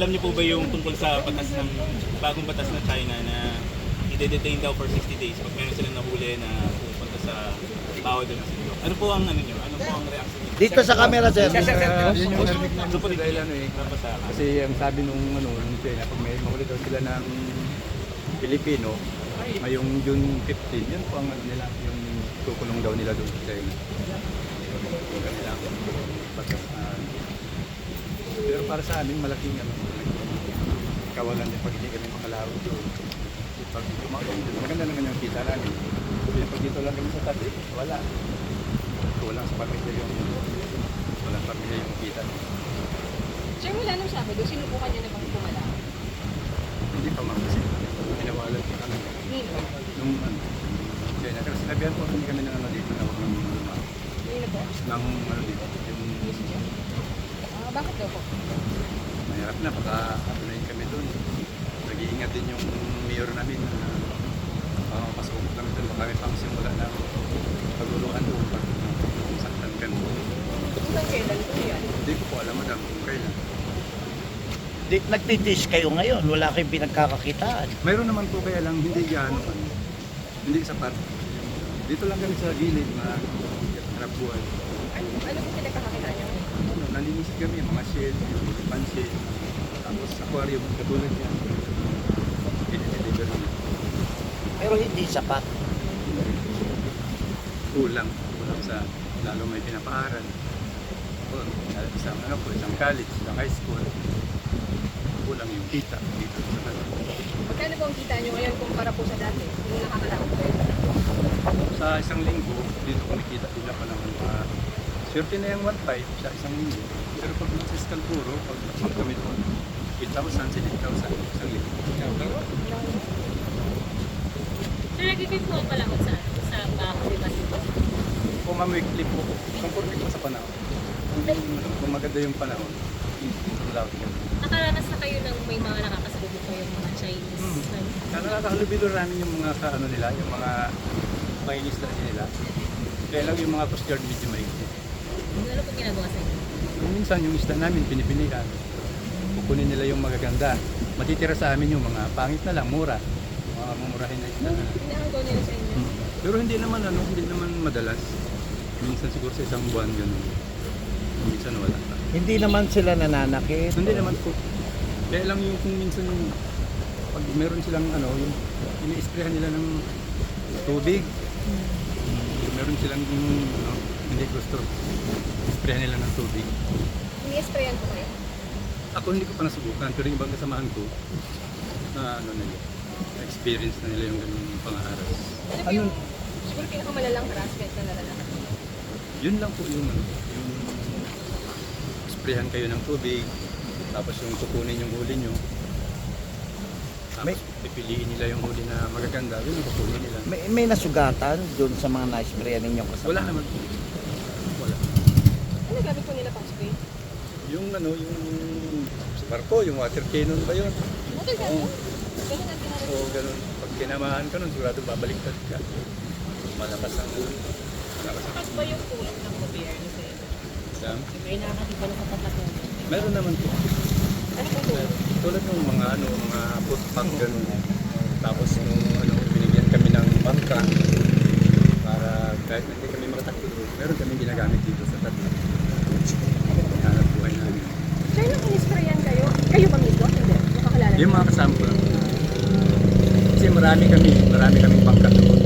alam niyo po ba yung tungkol sa batas ng bagong batas ng China na i-detain daw for 60 days pag meron silang nahuli na pupunta sa tao doon sa Sindok. Ano po ang ano niyo? Ano po ang reaction niyo? Dito sa camera, sir. Ah, yun yung narinig Ano ano eh. Nabasa ka. Kasi ang sabi nung ano, nung China, pag may mahuli daw sila ng Pilipino, ngayong June 15, yun po ang ano nila, yung kukulong daw nila doon sa China. Na. Pero para sa amin, malaking ano, kawalan din pag hindi kami makalaro doon. Pag tumakbo doon, maganda naman yung kita namin. Kasi pag dito lang kami sa tabi, wala. Kulang sa pamilya yung walang pamilya yung kita. Sir, mula nung Sabado, sinubukan niyo na bang pumala? Hindi pa ma'am kasi pinawalan ko kami Nino? nung ano. Kaya na, kasi sinabihan po kami kami ng ano dito na huwag nang luma. Nino po? Ng ano dito, yung Ah, bakit daw po? mahirap na, baka ano na kami doon. Nag-iingat din yung mayor namin na uh, pasok kami doon, baka may pang simula na paguluhan doon pag saktan kami. Hanggang kailan po yan? Hindi ko po alam madam kung kailan. Di, nagtitiis kayo ngayon. Wala kayong pinagkakakitaan. Mayroon naman po kaya lang hindi ano, hindi sapat. Dito lang kami sa gilid na hanap buhay. Ano, ano po nalinis kami, mga shell, yung pansit, tapos aquarium, katulad yan. Pinideliver niya. Pero hindi sapat. Kulang, kulang sa, lalo may pinapaaral. O, isang ano po, isang college, isang high school. Kulang yung kita dito sa kanila. Magkano po ang kita niyo ngayon kumpara po sa dati? Po kayo? Sa isang linggo, dito kumikita din pa naman mga Swerte na yung 1.5 sa isang linggo. Pero pag nasa fiscal puro, pag kami doon, 8,000, 7,000 isang linggo. Sir, nagiging po pala ako sa, sa baho, di ba? Kung ma weekly po, kung perfect pa sa panahon. Kung, maganda yung panahon, lawak mo. Nakaranas na kayo ng may mga nakakasalubong ko yung mga Chinese. Hmm. na- Kaya nakakahalubilo namin yung mga kaano nila, yung mga mainis na nila. Kaya lang yung mga coast guard medyo maigsi. Ginagawa sa inyo? Minsan yung isda namin pinipilian. Kukunin nila yung magaganda. Matitira sa amin yung mga pangit na lang, mura. Mga mumurahin na isda. Pinahanggaw nila sa inyo? Hmm. Pero hindi naman ano, hindi naman madalas. Minsan siguro sa isang buwan ganun. Minsan wala pa. Hindi naman sila nananakit. Hindi naman po. Kaya lang yung kung minsan yung pag meron silang ano, yung ini-sprayhan nila ng tubig. Yung meron silang ano, hindi gusto. Sprayhan nila ng tubig. Ini-sprayan po kayo? Ako hindi ko pa nasubukan, pero yung ibang kasamahan ko, na ano na yun, experience na nila yung ganung pangaharas. Ano po yung siguro pinakamalalang harassment na naranasan? Yun lang po yung ano, yung sprayhan kayo ng tubig, tapos yung kukunin yung huli nyo. Tapos May- pipiliin nila yung huli na magaganda, yun yung kukunin nila. May, may nasugatan doon sa mga na-sprayan ninyong kasama. Wala naman yung ano, yung sa barko, yung water cannon ba yun? Water cannon? Ganun ang ginagawa. Oo, ganun. Pag kinamahan ka nun, sigurado babaliktad ka. Malakas ang ulo. Malakas ang ulo. ba yung kulang ng gobyerno sa ito? Sam? May nakakatiba na sa. Meron naman po. Ano? Tulad ng mga ano, mga footpack ganun. Tapos nung ano, binigyan kami ng bangka para kahit hindi kami makatakbo doon, meron kami ginagamit dito sa tatlo. yung mga kasama ko. Kasi marami kami, marami kaming pangkat.